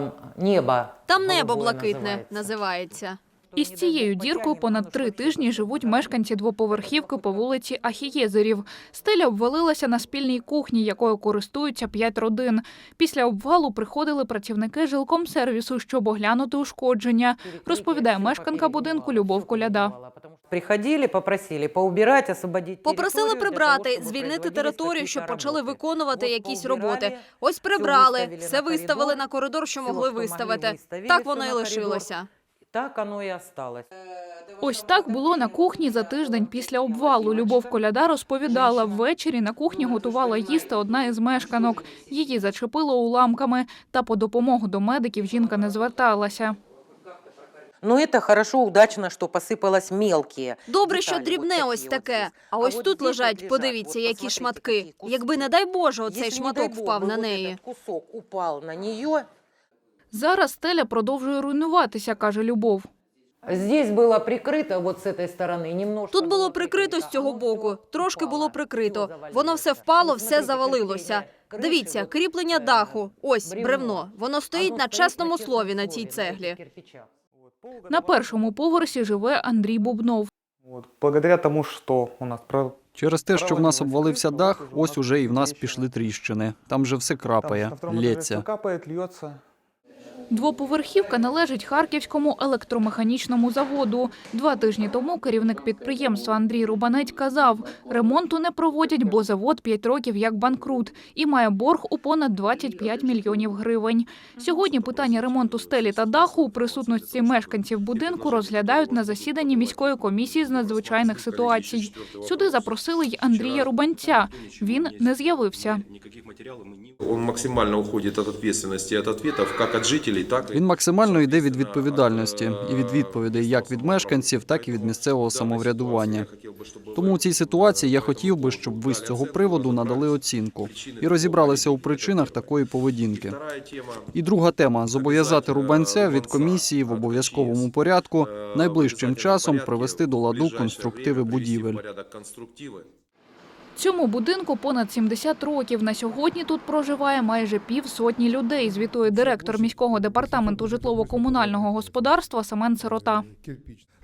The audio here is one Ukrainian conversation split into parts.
Там небо. Там небо блакитне називається. Із цією діркою понад три тижні живуть мешканці двоповерхівки по вулиці Ахієзерів. Стеля обвалилася на спільній кухні, якою користуються п'ять родин. Після обвалу приходили працівники жилкомсервісу, щоб оглянути ушкодження, розповідає мешканка будинку Любов Коляда. Приходили, попросили поубирать, освободить Попросили прибрати, звільнити територію, щоб почали виконувати якісь роботи. Ось прибрали, все виставили на коридор, що могли виставити. Так воно і лишилося. Так оно і осталось. Ось так було на кухні за тиждень після обвалу. Любов Коляда розповідала, ввечері на кухні готувала їсти одна із мешканок. Її зачепило уламками, та по допомогу до медиків жінка не зверталася. Ну, это хорошо, удачно, что посыпалось мелкие. Добре, що деталі, дрібне вот ось такі от таке. здесь. А ось вот тут здесь лежать, вот подивіться, вот які посмотрите, шматки. какие куски. Якби, не дай Боже, оцей Если, не дай шматок бог, впав бы на вот неї. этот кусок упал на нее, Зараз стеля продовжує руйнуватися, каже Любов. Здесь было прикрыто вот с этой стороны немножко. Тут було было прикрито з цього оно боку, всё трошки упало, було прикрито. всё завалилось. Воно все впало, Вот все смотрите, завалилося. кріплення Дивіться, криші, от, кріплення е, даху. Ось бревно. бревно. Воно стоїть Оно на стоїть чесному чесному слові на цій слові, цеглі. На першому поверсі живе Андрій Бубнов. Благодаря тому, що у нас. Через те, що в нас обвалився дах, ось уже і в нас пішли тріщини. Там же все крапає, лється. Двоповерхівка належить Харківському електромеханічному заводу. Два тижні тому керівник підприємства Андрій Рубанець казав, ремонту не проводять, бо завод 5 років як банкрут і має борг у понад 25 мільйонів гривень. Сьогодні питання ремонту стелі та даху у присутності мешканців будинку розглядають на засіданні міської комісії з надзвичайних ситуацій. Сюди запросили й Андрія Рубанця. Він не з'явився. Он максимально уходит от ответственности и от ответов как от жителей, так Він максимально йде від відповідальності і від відповідей як від мешканців, так і від місцевого самоврядування. Тому у цій ситуації я хотів би, щоб ви з цього приводу надали оцінку і розібралися у причинах такої поведінки. Вторая. І друга тема зобов'язати рубанця від комісії в обов'язковому порядку найближчим часом привести до ладу конструктиви будівель. Цьому будинку понад 70 років. На сьогодні тут проживає майже півсотні людей. Звітує директор міського департаменту житлово-комунального господарства Семен Сирота.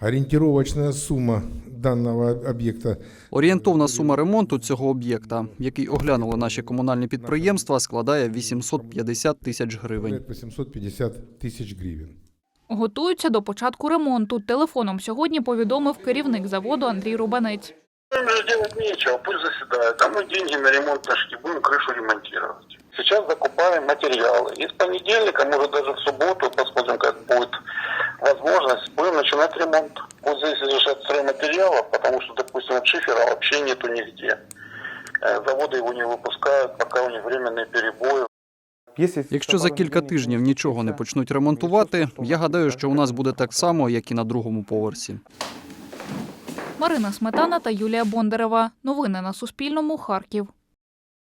Ориентировочная сумма данного объекта Орієнтовна сума ремонту цього об'єкта, який оглянули наші комунальні підприємства, складає 850 тисяч гривень. составляет 850 тысяч гривен. Готуються до початку ремонту. Телефоном сьогодні повідомив керівник заводу Андрій Рубанець. Им же делать нечего, пусть заседают. А мы деньги на ремонт нашли, будем крышу ремонтировать. Сейчас закупаем материалы. И с понедельника, может даже в субботу, посмотрим, как будет возможность, будем начинать ремонт. Вот здесь лежат стройматериалов, потому что, допустим, от шифера вообще нету нигде. Э, Заводы его не выпускают, пока у них временные перебои. Если Якщо за кілька тижнів нічого не почнуть ремонтувати, я гадаю, що у нас буде так само, як і на другому поверсі. Марина Сметана та Юлія Бондарева. Новини на Суспільному. Харків.